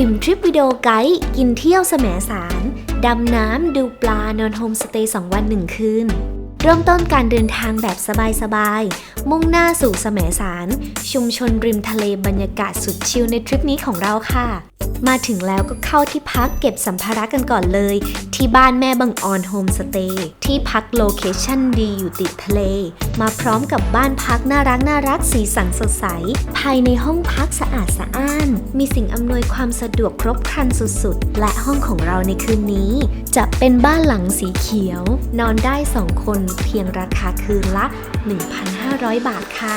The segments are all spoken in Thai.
อิ่มทริปวิดีโอไกด์กินเที่ยวแสมสาร ดำน้ำดูปลานอนโฮมสเตย์2วัน 1 คืน เริ่มต้นการเดินทางแบบสบายๆ มุ่งหน้าสู่แสมสาร ชุมชนริมทะเลบรรยากาศสุดชิลในทริปนี้ของเราค่ะ มาถึงแล้วก็เข้าที่พักเก็บสัมภาระกันก่อนเลย ที่บ้านแม่บังออนโฮมสเตย์ที่พักโลเคชั่นดีอยู่ติดทะเล มาพร้อมกับบ้านพักน่ารักน่ารักสีสันสดใส ภายในห้องพักสะอาดสะอ้าน มีสิ่งอำนวยความสะดวกครบครันสุดๆ และห้องของเราในคืนนี้ จะเป็นบ้านหลังสีเขียว นอนได้ 2 คนเพียงราคาคืนละ 1,500 บาทค่ะ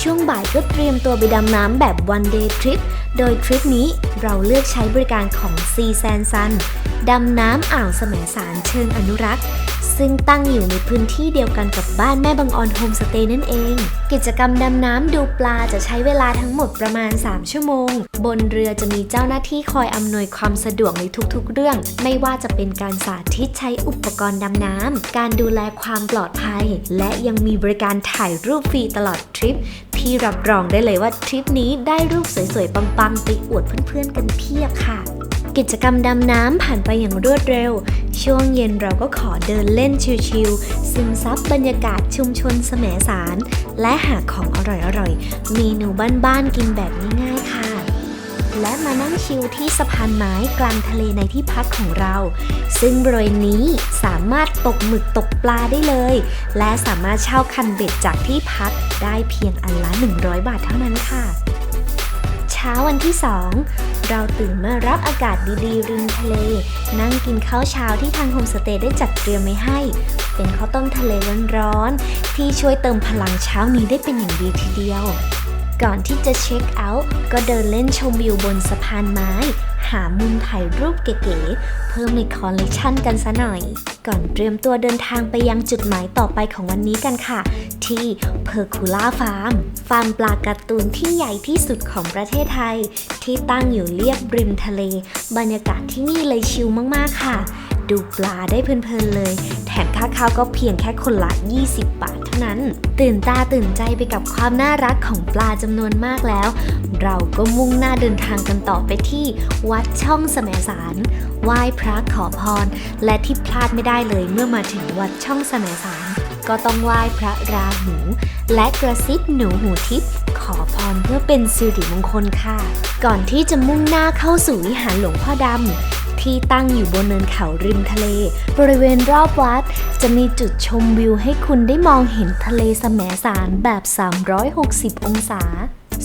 ช่วงบ่ายก็เตรียมตัวไปดำน้ำแบบ one day trip โดยทริปนี้เราเลือกใช้บริการของ Sea Sand Sun ดำน้ำอ่าวแสมสารเชิงอนุรักษ์ ซึ่งตั้งอยู่ในพื้นที่เดียวกันกับบ้านแม่บังออนโฮมสเตย์นั่นเอง กิจกรรมดำน้ำดูปลาจะใช้เวลาทั้งหมดประมาณ 3 ชั่วโมง บนเรือจะมีเจ้าหน้าที่คอยอำนวยความสะดวกในทุกๆ เรื่อง ไม่ว่าจะเป็นการสาธิตใช้อุปกรณ์ดำน้ำการดูแลความปลอดภัย และยังมีบริการถ่ายรูปฟรีตลอดทริป ที่รับรองได้เลยว่าทริปนี้ได้รูปสวยๆ ปังๆ ไปอวดเพื่อนๆ กันเพียบค่ะ กิจกรรมดำน้ำผ่านไปอย่างรวดเร็ว ช่วงเย็นเราก็ขอเดินเล่นชิลๆซึมซับบรรยากาศชุมชนแสมสาร และหาของอร่อยๆ เมนูบ้านๆ กินแบบง่ายๆค่ะ และมานั่งชิลที่สะพานไม้กลางทะเลในที่พักของเรา ซึ่งบริเวณนี้สามารถตกหมึกตกปลาได้เลย และสามารถเช่าคันเบ็ดจากที่พักได้เพียงอันละ 100 บาทเท่านั้นค่ะ เช้าวันที่ 2 เราตื่นมารับอากาศดีๆ ริมทะเล นั่งกินข้าวเช้าที่ทางโฮมสเตย์ได้จัดเตรียมไว้ให้ เป็นข้าวต้มทะเลร้อนๆที่ช่วยเติมพลังเช้านี้ได้เป็นอย่างดีทีเดียว ก่อนที่จะเช็คเอาท์ก็เดินเล่นชมวิวบนสะพานไม้ หามุมถ่ายรูปเก๋ๆเพิ่มในคอลเลกชันกันซะหน่อย ก่อนเตรียมตัวเดินทางไปยังจุดหมายต่อไปของวันนี้กันค่ะ ที่เพอร์คูล่าฟาร์ม ฟาร์มปลาการ์ตูนที่ใหญ่ที่สุดของประเทศไทย ที่ตั้งอยู่เรียบริมทะเล บรรยากาศที่นี่เลยชิลมากๆค่ะ ดูปลาได้เพลินๆเลย แถมค่าข้าวก็เพียงแค่คนละ 20 บาทเท่านั้น ตื่นตาตื่นใจไปกับความน่ารักของปลาจำนวนมากแล้ว เราก็มุ่งหน้าเดินทางกันต่อไปที่วัดช่องแสมสารไหว้พระขอพร และที่พลาดไม่ได้เลยเมื่อมาถึงวัดช่องแสมสารก็ต้องไหว้พระราหู และกระซิบหนูหูทิพย์ขอพรเพื่อเป็นสิริมงคลค่ะ ก่อนที่จะมุ่งหน้าเข้าสู่วิหารหลวงพ่อดำ ที่ตั้งอยู่บนเนินเขาริมทะเล บริเวณรอบวัด จะมีจุดชมวิวให้คุณได้มองเห็นทะเลแสมสารแบบ 360 องศา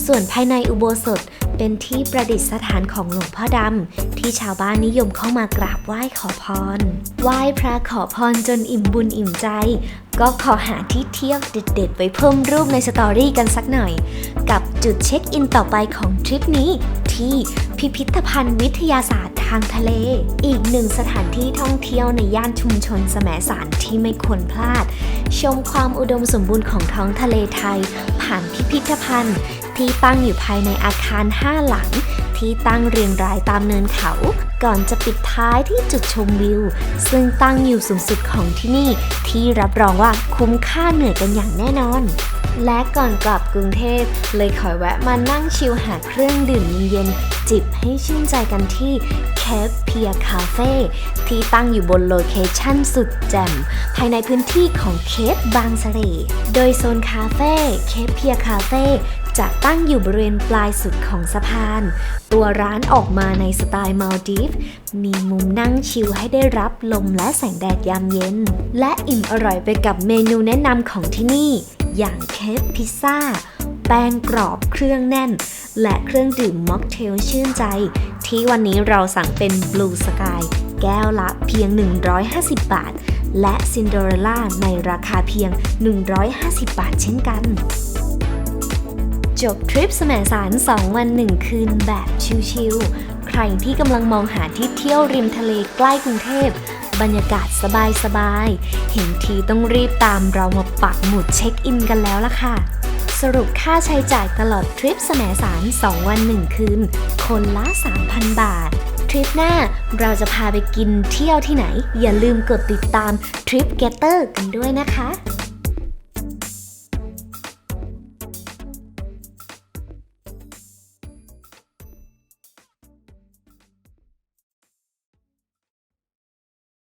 ส่วนภายในอุโบสถเป็นที่ประดิษฐานของหลวงพ่อดำ ที่ชาวบ้านนิยมเข้ามากราบไหว้ขอพร ไหว้พระขอพรจนอิ่มบุญอิ่มใจ ก็ขอหาที่เที่ยวเด็ดๆ ไว้เพิ่มรูปในสตอรี่กันสักหน่อย กับจุดเช็คอินต่อไปของทริปนี้ ที่พิพิธภัณฑ์วิทยาศาสตร์ ทางทะเล อีกหนึ่งสถานที่ท่องเที่ยวในย่านชุมชนแสมสารที่ไม่ควรพลาด ชมความอุดมสมบูรณ์ของท้องทะเลไทย ผ่านพิพิธภัณฑ์ ที่ตั้งอยู่ภายในอาคาร 5 หลัง ที่ตั้งเรียงรายตามเนินเขา ก่อนจะปิดท้ายที่จุดชมวิว ซึ่งตั้งอยู่สูงสุดของที่นี่ ที่รับรองว่าคุ้มค่าเหนื่อยกันอย่างแน่นอน และก่อนกลับกรุงเทพเลยขอแวะมานั่งชิลหาเครื่องดื่มเย็นๆจิบให้ชื่นใจกันที่เคปเพียคาเฟ่ที่ตั้งอยู่บนโลเคชั่นสุดแจ่มภายในพื้นที่ของเคปบางเสร่โดยโซนคาเฟ่เคปเพียคาเฟ่ จะตั้งอยู่บริเวณปลายสุดของสะพาน ตัวร้านออกมาในสไตล์มาลดีฟ มีมุมนั่งชิลให้ได้รับลมและแสงแดดยามเย็น และอิ่มอร่อยไปกับเมนูแนะนำของที่นี่ อย่างเคฟพิซซ่า แป้งกรอบเครื่องแน่น และเครื่องดื่มม็อกเทลชื่นใจ ที่วันนี้เราสั่งเป็น Blue Sky แก้วละเพียง 150 บาท และ Cinderella ในราคาเพียง 150 บาทเช่นกัน จบทริปแสมสาร 2 วัน 1 คืนแบบชิลๆ ใครที่กำลังมองหาที่เที่ยวริมทะเลใกล้กรุงเทพ บรรยากาศสบายๆ เห็นทีต้องรีบตามเรามาปักหมุดเช็คอินกันแล้วล่ะค่ะ สรุปค่าใช้จ่ายตลอดทริปแสมสาร 2 วัน 1 คืน คนละ 3,000 บาท ทริปหน้าเราจะพาไปกินเที่ยวที่ไหน อย่าลืมกดติดตามทริปเกตเตอร์กันด้วยนะคะ